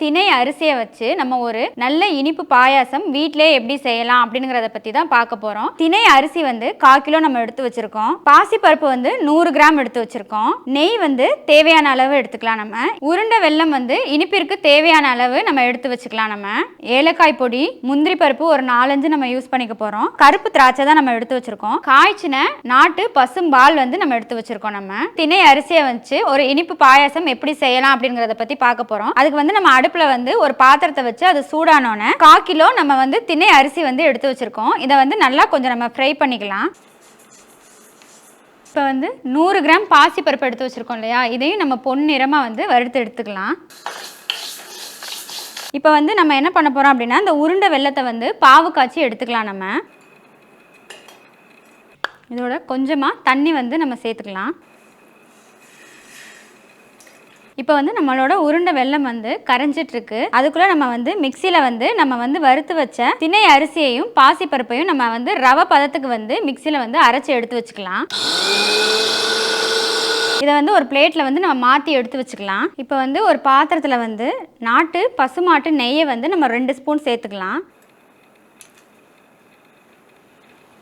திணை அரிசியை வச்சு நம்ம ஒரு நல்ல இனிப்பு பாயாசம் வீட்டிலே எப்படி செய்யலாம் அப்படிங்கிறத பற்றி தான் பார்க்க போகிறோம் திணை அரிசி வந்து கால் கிலோ நம்ம எடுத்து வச்சிருக்கோம். பாசிப்பருப்பு வந்து நூறு கிராம் எடுத்து வச்சிருக்கோம். நெய் வந்து தேவையான அளவு எடுத்துக்கலாம் நம்ம. உருண்டை வெல்லம் வந்து இனிப்பிற்கு தேவையான அளவு நம்ம எடுத்து வச்சுக்கலாம் நம்ம. ஏலக்காய் பொடி முந்திரி பருப்பு ஒரு நாலஞ்சு நம்ம யூஸ் பண்ணிக்க போகிறோம் கருப்பு திராட்சை தான் நம்ம எடுத்து வச்சிருக்கோம். காய்ச்சின நாட்டு பசும் பால் வந்து நம்ம எடுத்து வச்சிருக்கோம் நம்ம. திணை அரிசியை வச்சு ஒரு இனிப்பு பாயாசம் எப்படி செய்யலாம் அப்படிங்கிறத பற்றி பார்க்க போகிறோம் அதுக்கு வந்து நம்ம அடுப்பில் வந்து ஒரு பாத்திரத்தை வச்சு அது சூடானோன்னே கா கிலோ நம்ம வந்து திணை அரிசி வந்து எடுத்து வச்சுருக்கோம். இதை வந்து நல்லா கொஞ்சம் நம்ம ஃப்ரை பண்ணிக்கலாம். இப்போ வந்து நூறு கிராம் பாசி பருப்பு எடுத்து வச்சுருக்கோம் இல்லையா? இதையும் நம்ம பொன்னிறமாக வந்து வறுத்து எடுத்துக்கலாம். இப்போ வந்து நம்ம என்ன பண்ண போகிறோம் அப்படின்னா இந்த உருண்டை வெள்ளத்தை வந்து பாவு காய்ச்சி எடுத்துக்கலாம் நம்ம. இதோட கொஞ்சமாக தண்ணி வந்து நம்ம சேர்த்துக்கலாம். இப்போ வந்து நம்மளோட உருண்டை வெல்லம் வந்து கரைஞ்சிட்ருக்கு. அதுக்குள்ளே நம்ம வந்து மிக்சியில் வந்து நம்ம வந்து வறுத்து வச்ச திணை அரிசியையும் பாசிப்பருப்பையும் நம்ம வந்து ரவை பதத்துக்கு வந்து மிக்சியில் வந்து அரைச்சி எடுத்து வச்சுக்கலாம். இதை வந்து ஒரு பிளேட்டில் வந்து நம்ம மாற்றி எடுத்து வச்சுக்கலாம். இப்போ வந்து ஒரு பாத்திரத்தில் வந்து நாட்டு பசுமாட்டு நெய்யை வந்து நம்ம ரெண்டு ஸ்பூன் சேர்த்துக்கலாம்.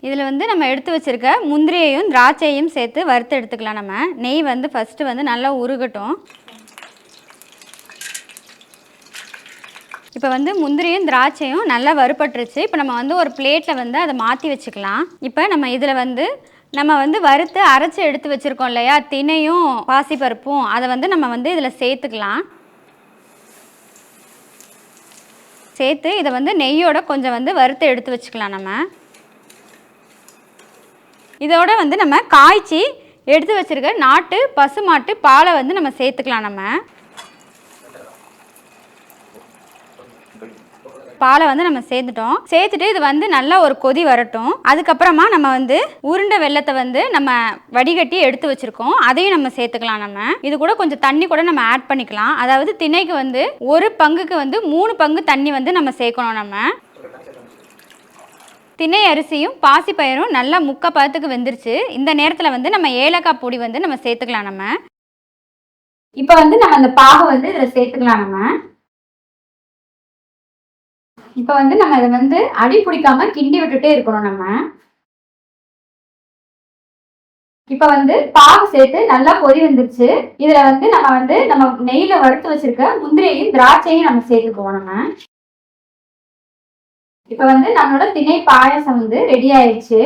இதில் வந்து நம்ம எடுத்து வச்சுருக்க முந்திரியையும் திராட்சையும் சேர்த்து வறுத்து எடுத்துக்கலாம் நம்ம. நெய் வந்து ஃபஸ்ட்டு வந்து நல்லா உருகட்டும். இப்போ வந்து முந்திரியும் திராட்சையும் நல்லா வறுபட்டுருச்சு. இப்போ நம்ம வந்து ஒரு பிளேட்டில் வந்து அதை மாற்றி வச்சுக்கலாம். இப்போ நம்ம இதில் வந்து நம்ம வந்து வறுத்து அரைச்சி எடுத்து வச்சுருக்கோம் இல்லையா? தினையும் பாசிப்பருப்பும் அதை வந்து நம்ம வந்து இதில் சேர்த்துக்கலாம். சேர்த்து இதை வந்து நெய்யோட கொஞ்சம் வந்து வறுத்து எடுத்து வச்சுக்கலாம் நம்ம. இதோட வந்து நம்ம காய்ச்சி எடுத்து வச்சிருக்க நாட்டு பசுமாட்டு பாலை வந்து நம்ம சேர்த்துக்கலாம் நம்ம. பாலை வந்து நம்ம சேர்த்துட்டோம். சேர்த்துட்டு இது வந்து நல்லா ஒரு கொதி வரட்டும். அதுக்கப்புறமா நம்ம வந்து உருண்டை வெள்ளத்தை வந்து நம்ம வடிகட்டி எடுத்து வச்சிருக்கோம். அதையும் நம்ம சேர்த்துக்கலாம் நம்ம. இது கூட கொஞ்சம் தண்ணி கூட நம்ம ஆட் பண்ணிக்கலாம். அதாவது திணைக்கு வந்து ஒரு பங்குக்கு வந்து மூணு பங்கு தண்ணி வந்து நம்ம சேர்க்கணும் நம்ம. திணை அரிசியும் பாசிப்பயிரும் நல்லா முக்க பதத்துக்கு வெந்துருச்சு. இந்த நேரத்தில் வந்து நம்ம ஏலக்காய் பொடி வந்து நம்ம சேர்த்துக்கலாம் நம்ம. இப்போ வந்து நம்ம அந்த பாகை வந்து இதில் சேர்த்துக்கலாம் நம்ம. இப்போ வந்து நம்ம இதை வந்து அடி பிடிக்காம கிண்டி விட்டுட்டே இருக்கணும் நம்ம. இப்போ வந்து பாகு சேர்த்து நல்லா கொதி வந்துருச்சு. இதுல வந்து நம்ம வந்து நம்ம நெய்ல வறுத்து வச்சிருக்க முந்திரியையும் திராட்சையும் நம்ம சேர்த்துக்குவோம் நம்ம. இப்போ வந்து நம்மளோட திணை பாயசம் வந்து ரெடி ஆயிடுச்சு.